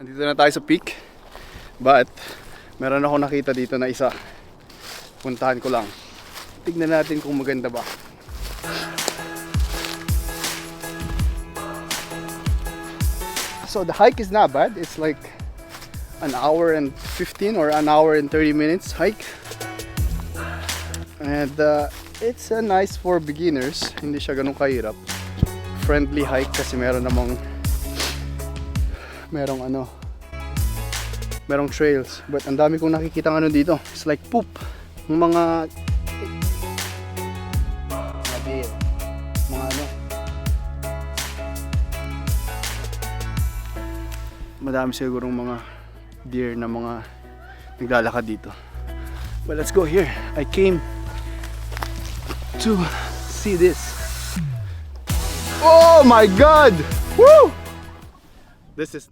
Andito na tayo sa peak. But, meron ako nakita dito na isa. Puntahan ko lang. Tignan natin kung maganda ba. So the hike is not bad. It's like an hour and 15 or an hour and 30 minutes hike. And uh, it's a nice for beginners. Hindi siya ganun kahirap. Friendly hike kasi meron namang merong ano merong trails. But ang dami kong nakikita ano dito. It's like poop. Yung mga mga deer. Mga ano madami sigurong mga deer na mga naglalakad dito. But let's go here. I came to see this. Oh my god! Woo! This is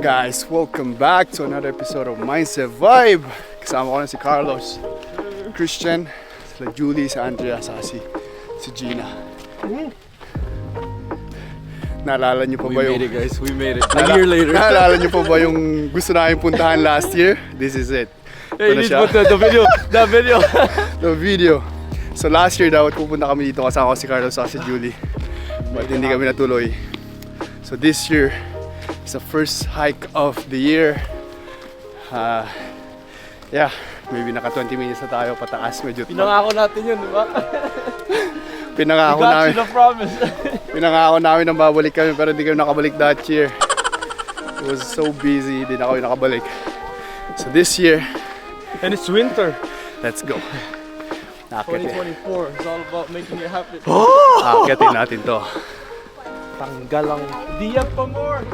Guys, welcome back to another episode of Mindset Vibe. Kasama ko na si Carlos, Christian, sila Julie, si Andrea, saka si, si Gina. Naalala niyo pa ba yung... guys. We made it. Naala- Naalala niyo pa ba yung gusto namin puntahan last year? This is it. Ito Hey, na you need siya. the, the video. The video. the video. So last year dapat pupunta kami dito kasama ko si Carlos at si Julie. But hindi kami natuloy. So this year is the first hike of the year. Uh, yeah, maybe naka 20 minutes na tayo pataas. Medyo Pinangako natin yun, di ba? pinangako We got namin. you the promise. Pinangako namin na babalik kami pero hindi kami nakabalik that year. It was so busy, hindi na kami nakabalik. So this year, And it's winter. let's go. Aakyat 2024. It's all about making it happen. Aakyatin natin to. Tanggal ang diyan pa more.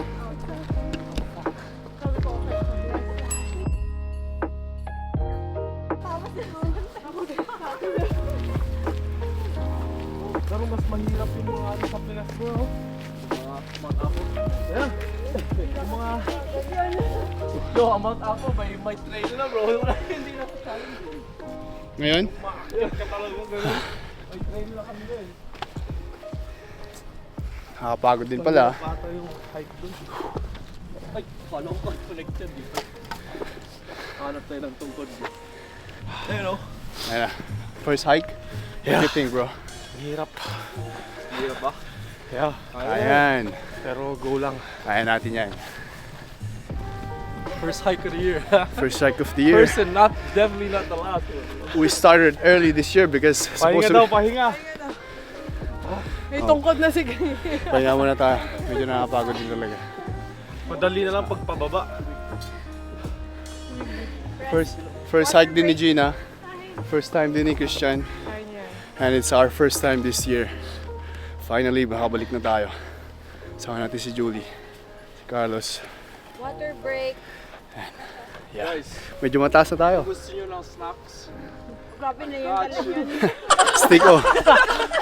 Pero mas mahirap yung mga ano sa Pinas bro. Mga Mount Apo. Yeah. Yung mga... Yo, ang Mount Apo, may, may trail na bro. Hindi na sa challenge. Ngayon, Maakyat ka talaga ganun. May trail na kami doon. nakakapagod din pala. Ay, kala ko connected dito. Hanap tayo ng tungkod bro. Ayun o. Ayan na. First hike? What do you think, bro? Hirap. Hirap ba? Yeah. Ayan. Pero go lang. Kaya natin yan. First hike of the year. First hike of the year. First and not, definitely not the last one. We started early this year because supposed Pahinga to daw, be... pahinga. May tungkod na si Pahinga muna tayo. Medyo nakakapagod din talaga. Madali na lang pagpababa. First, first hike din ni Gina. First time din ni Christian. And it's our first time this year. Finally, makabalik na tayo. Sama natin si Julie, si Carlos. Water break. Yeah. Guys, Medyo mataas na tayo. gusto nyo ng snacks? Grabe na yun pala yun. Stick o.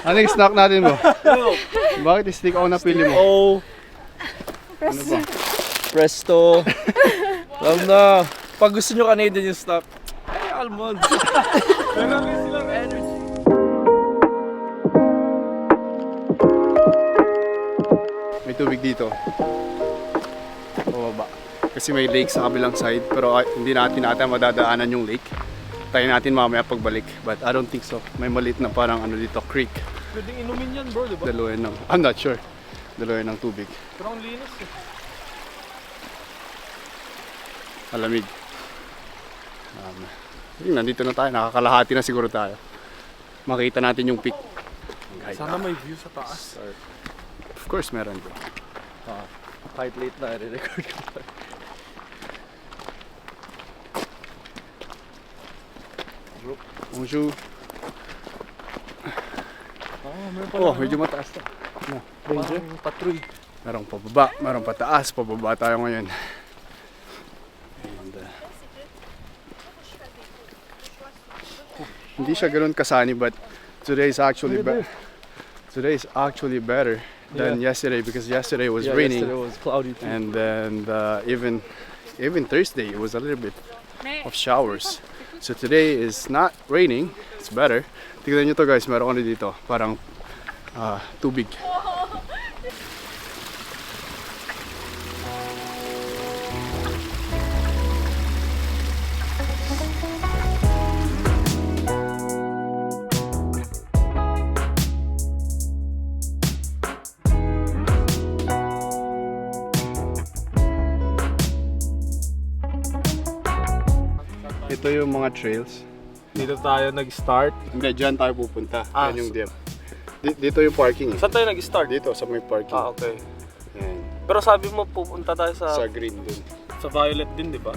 Ano yung snack natin mo? Bakit yung stick o napili mo? Oh. Ano ba? Presto. Alam na. Pag gusto nyo Canadian yung stuff, ay almond. Meron din silang energy. May tubig dito. Kasi may lake sa kabilang side pero ah, hindi natin natin madadaanan yung lake. Tayo natin mamaya pagbalik. But I don't think so. May maliit na parang ano dito, creek. Pwedeng inumin yan bro, di ba? Dalawa ng, I'm not sure. Dalawa ng tubig. Pero ang linis eh. Malamig. Um, yun, nandito na tayo. Nakakalahati na siguro tayo. Makita natin yung peak. Height. Sana may view sa taas. Of course meron bro. Kahit late na, i-record ko Bonjour. Oh, medyo mataas to. No, danger. Parang patroy. Merong pababa, merong pataas, pababa tayo ngayon. And, uh, hindi siya ganoon kasani but today is actually better. Today is actually better than yesterday because yesterday was Yeah, raining yesterday was cloudy too. and then uh, even even Thursday it was a little bit of showers. So today is not raining, it's better. Tignan nyo to guys, meron ano dito, parang ah, tubig. Yung mga trails. Dito tayo nag-start. Hindi, dyan tayo pupunta. Ah, Yan yung so- dip. Di- dito yung parking eh. Saan tayo nag-start? Dito sa may parking. Ah, okay. Yan. Pero sabi mo pupunta tayo sa Sa green dun. sa Violet din, di ba?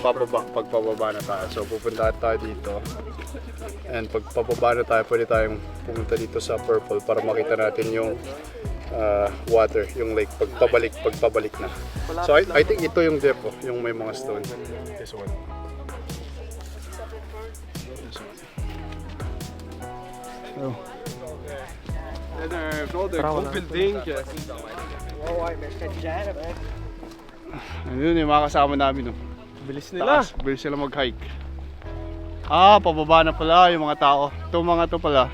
Pababa, pagpababa na tayo. So pupunta tayo dito. And pag pababa na tayo, pwede tayong pumunta dito sa purple para makita natin yung ah, water, yung lake, pagpabalik, pagpabalik na. So I, I think ito yung depot, yung may mga stone. This one. Oh. Ano yun yung mga kasama namin, no? Bilis nila. Taas, bilis sila mag-hike. Ah, pababa na pala yung mga tao. Itong mga to pala.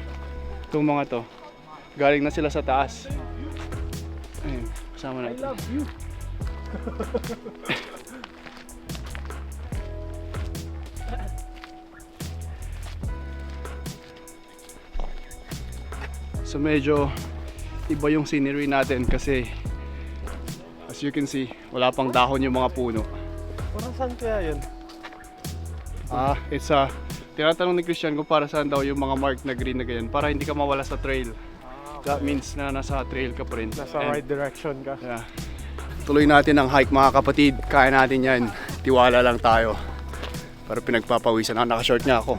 Itong mga to. Galing na sila sa taas. Ayun, kasama natin. I love you. so medyo iba yung scenery natin kasi as you can see, wala pang dahon yung mga puno. Parang saan kaya yun? Ah, it's a tinatanong ni Christian kung para saan daw yung mga mark na green na ganyan para hindi ka mawala sa trail. That means na nasa trail ka pa rin. Nasa And- right direction ka. Yeah. Tuloy natin ang hike mga kapatid. Kaya natin yan. Tiwala lang tayo. Pero pinagpapawisan ako. Naka-short nga ako.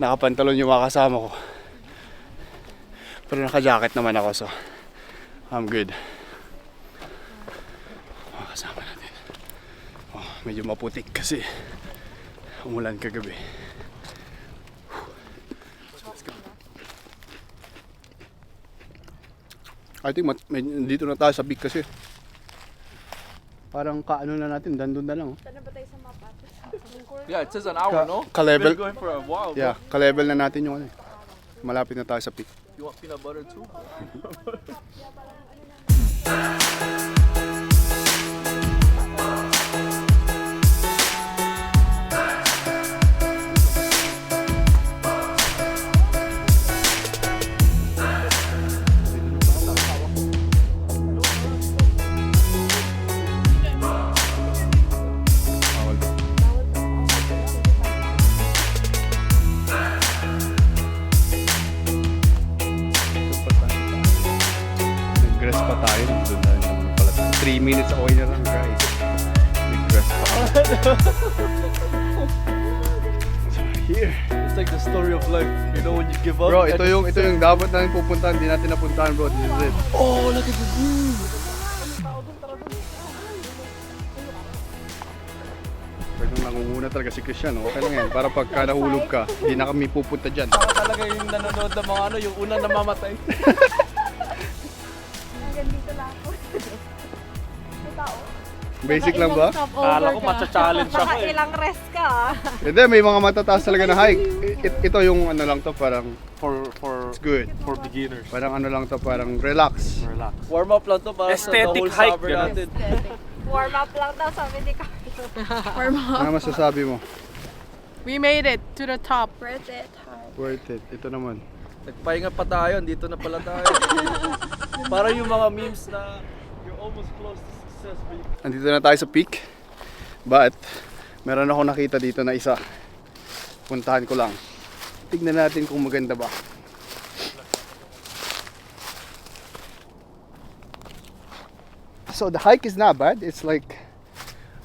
Nakapantalon yung mga kasama ko. Pero naka-jacket naman ako so I'm good. Mga kasama natin. Oh, medyo maputik kasi umulan kagabi. I think mat- med- dito na tayo sa big kasi. Parang kaano na natin, dandun na lang. Oh. Yeah, it says an hour, no? Ka-level, Been going for a while. yeah, ka-level na natin yung ano. eh. Malapit na tayo sa peak. You want peanut butter too? Nag-rest pa tayo. Doon na naman pala tayo. 3 minutes away na lang guys. Nag-rest pa. So, here. It's like the story of life. You know when you give up? Bro, ito yung ito yung dapat natin pupuntahan, hindi natin napuntahan bro. This is it. Oh, look at the view! Pero nangunguna talaga si Christian, okay lang yan. Para pagka nahulog ka, hindi na kami pupunta dyan. Ako talaga yung nanonood ng mga ano, yung unang namamatay. Basic lang ba? Kala ko matcha-challenge ako Baka eh. ilang rest ka ah. Hindi, may mga matataas talaga na hike. I- it- ito yung ano lang to, parang For, for, it's good. for beginners. Parang ano lang to, parang relax. Relax. Warm up lang to para Aesthetic sa the whole hike, summer ganun. natin. Warm up lang daw sabi ni Carlo. Warm up. Ano masasabi mo? We made it to the top. Worth it. Worth it. Ito naman. Nagpahinga pa tayo, dito na pala tayo. para yung mga memes na you're almost close to success. but you- Andito na tayo sa peak. But, meron ako nakita dito na isa. Puntahan ko lang. Tignan natin kung maganda ba. So the hike is not bad. It's like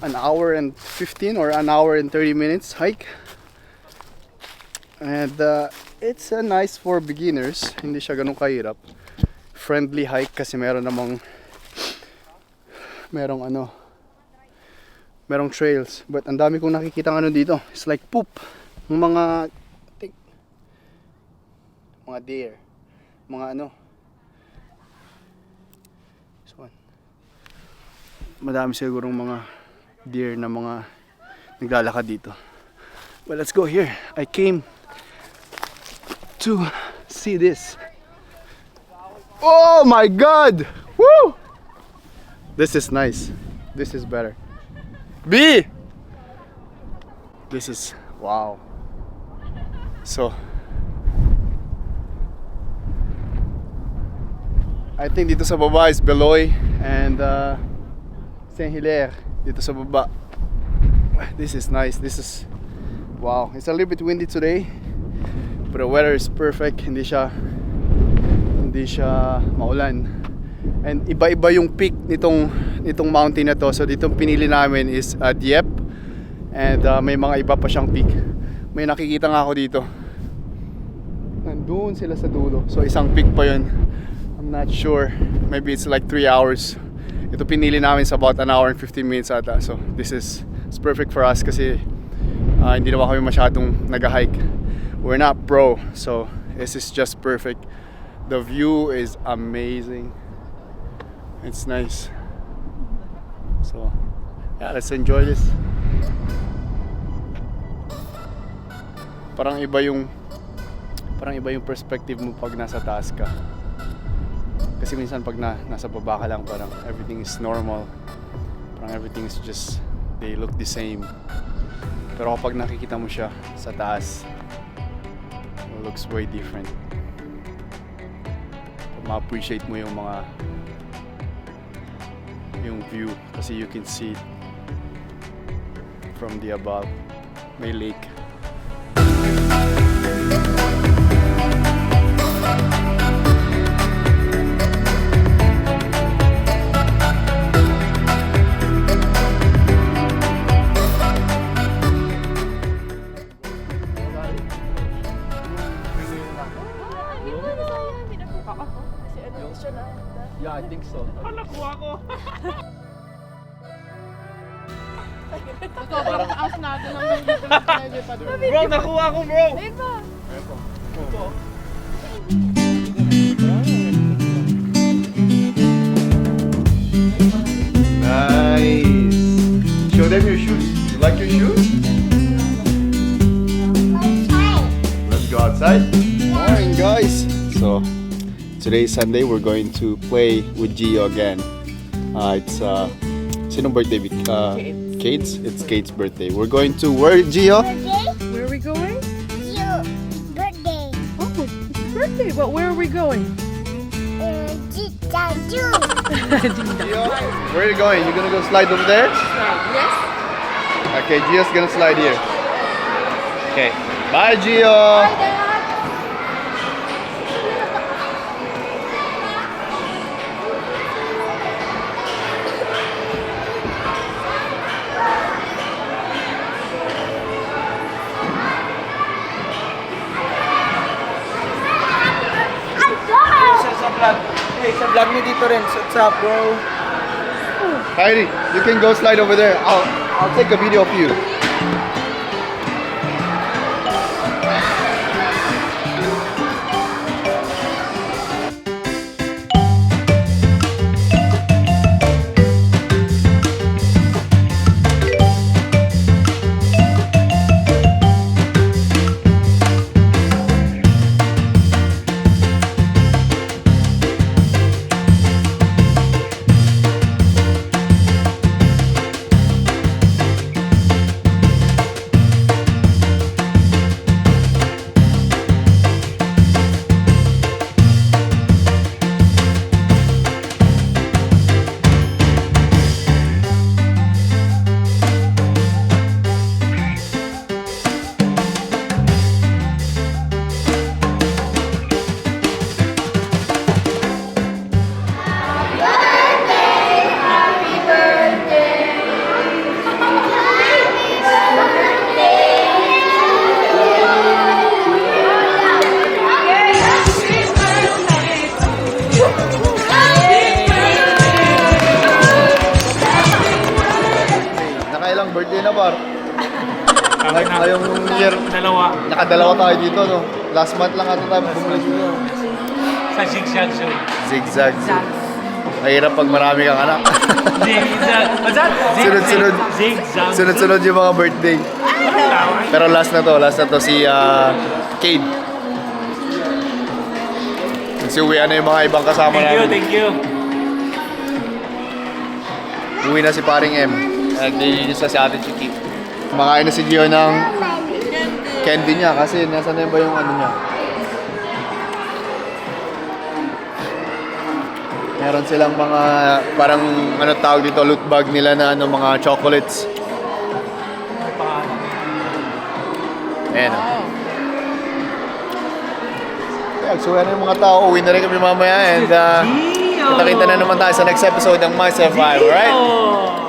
an hour and 15 or an hour and 30 minutes hike. And uh, it's a nice for beginners. Hindi siya ganun kahirap. Friendly hike kasi meron namang merong ano merong trails. But ang dami kong nakikita ano dito. It's like poop. Yung mga think, mga deer. Mga ano. This one. Madami sigurong mga deer na mga naglalakad dito. But let's go here. I came to see this. Oh my god! Woo! This is nice. This is better. B! This is wow. So I think dito sa baba is Beloy and uh, Saint Hilaire dito sa baba. This is nice. This is wow. It's a little bit windy today. The weather is perfect. Hindi siya hindi siya maulan. And iba-iba yung peak nitong nitong mountain na to. So dito pinili namin is uh, Dieppe. And uh, may mga iba pa siyang peak. May nakikita nga ako dito. Nandun sila sa dulo. So isang peak pa yun. I'm not sure. Maybe it's like 3 hours. Ito pinili namin sa about an hour and 15 minutes ata. So this is it's perfect for us kasi uh, hindi naman kami masyadong nag-hike. We're not pro. So this is just perfect. The view is amazing. It's nice. So, yeah, let's enjoy this. Parang iba yung parang iba yung perspective mo pag nasa taas ka. Kasi minsan pag na, nasa baba ka lang parang everything is normal. Parang everything is just they look the same. Pero kapag nakikita mo siya sa taas, looks way different. Ma-appreciate mo yung mga yung view kasi you can see it from the above. May lake. Taas natin naman dito ng pwede pa doon. Bro, nakuha ko bro! Nice. Show them your shoes. You like your shoes? Let's go outside. Morning, guys. So today Sunday. We're going to play with Gio again. Uh, it's uh, sino birthday? week? Uh, Kate's. It's Kate's birthday. We're going to where, Gio? Where are we going? Your birthday. Oh, it's birthday, but where are we going? Uh, Tita Gio, where are you going? You gonna go slide over there? Yes. Okay, Gio's gonna slide here. Okay. Bye, Gio. Sa vlog. Hey, sa vlog niyo dito rin. What's up bro? Heidi, you can go slide over there. I'll I'll take a video of you. Par. Ngay- Ngayong year, Dalawa nakadalawa tayo dito, no? Last month lang ata tayo bumili dito. sa zigzag zone. Zigzag. Mahirap pag marami kang anak. Zigzag. What's that? Sunod-sunod. Zigzag. Sunod-sunod yung mga birthday. Pero last na to, last na to si uh, Cade. Nagsiuwian na yung mga ibang kasama Thank you, namin. thank you. Uwi na si paring M. Naglilinis na si ate Chiki. Kumakain na si Gio ng candy niya kasi nasa na ba yung ano niya. Meron silang mga parang ano tawag dito loot bag nila na ano mga chocolates. Ayan. oh. Kaya suya na yung mga tao. Uwi na rin kami mamaya and uh, kita-kita na naman tayo sa next episode ng My Survive, alright? Oh.